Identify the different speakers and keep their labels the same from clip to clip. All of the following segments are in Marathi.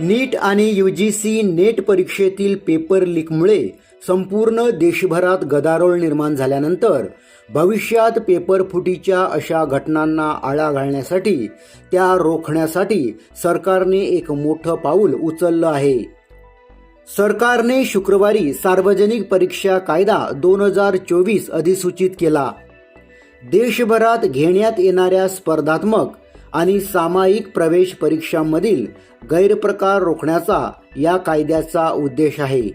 Speaker 1: नीट आणि यू जी सी नेट परीक्षेतील पेपर लीकमुळे संपूर्ण देशभरात गदारोळ निर्माण झाल्यानंतर भविष्यात पेपर फुटीच्या अशा घटनांना आळा घालण्यासाठी त्या रोखण्यासाठी सरकारने एक मोठं पाऊल उचललं आहे. सरकारने शुक्रवारी सार्वजनिक परीक्षा कायदा दोन हजार चोवीस अधिसूचित केला. देशभरात घेण्यात येणाऱ्या स्पर्धात्मक आणि सामायिक प्रवेश परीक्षांमधील गैरप्रकार रोखण्याचा या कायद्याचा उद्देश आहे.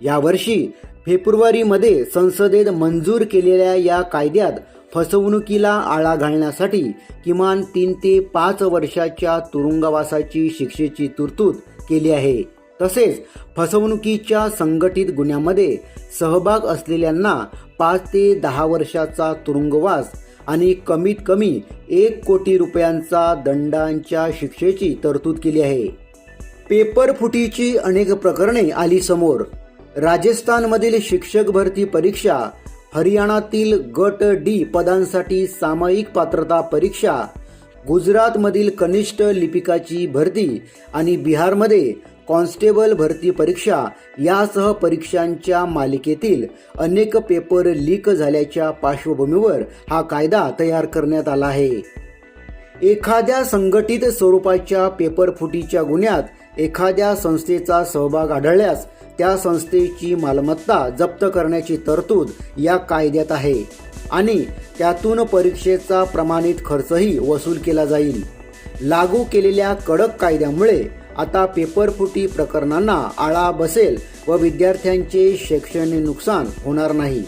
Speaker 1: यावर्षी फेब्रुवारीमध्ये संसदेत मंजूर केलेल्या या कायद्यात फसवणुकीला आळा घालण्यासाठी किमान तीन ते पाच वर्षाच्या तुरुंगवासाची शिक्षेची तरतूद केली आहे. तसेच फसवणुकीच्या संघटित गुन्ह्यामध्ये सहभाग असलेल्यांना पाच ते दहा वर्षाचा तुरुंगवास आणि कमीत कमी एक कोटी रुपयांचा दंडांच्या शिक्षेची तरतूद केली आहे. पेपर फुटीची अनेक प्रकरणे आली समोर. राजस्थानमधील शिक्षक भरती परीक्षा हरियाणातील गट डी पदांसाठी सामायिक पात्रता परीक्षा गुजरातमधील कनिष्ठ लिपिकाची भरती आणि बिहारमध्ये कॉन्स्टेबल भरती परीक्षा यासह परीक्षांच्या मालिकेतील अनेक पेपर लीक झाल्याच्या पार्श्वभूमीवर हा कायदा तयार करण्यात आला आहे. एखाद्या संघटित स्वरूपाच्या पेपर फुटीच्या गुन्ह्यात एखाद्या संस्थेचा सहभाग आढळल्यास त्या संस्थेची मालमत्ता जप्त करण्याची तरतूद या कायद्यात आहे आणि त्यातून परीक्षेचा प्रमाणित खर्चही वसूल केला जाईल. लागू केलेल्या कडक कायद्यामुळे आता पेपरफुटी प्रकरणांना आळा बसेल व विद्यार्थ्यांचे शैक्षणिक नुकसान होणार नाही.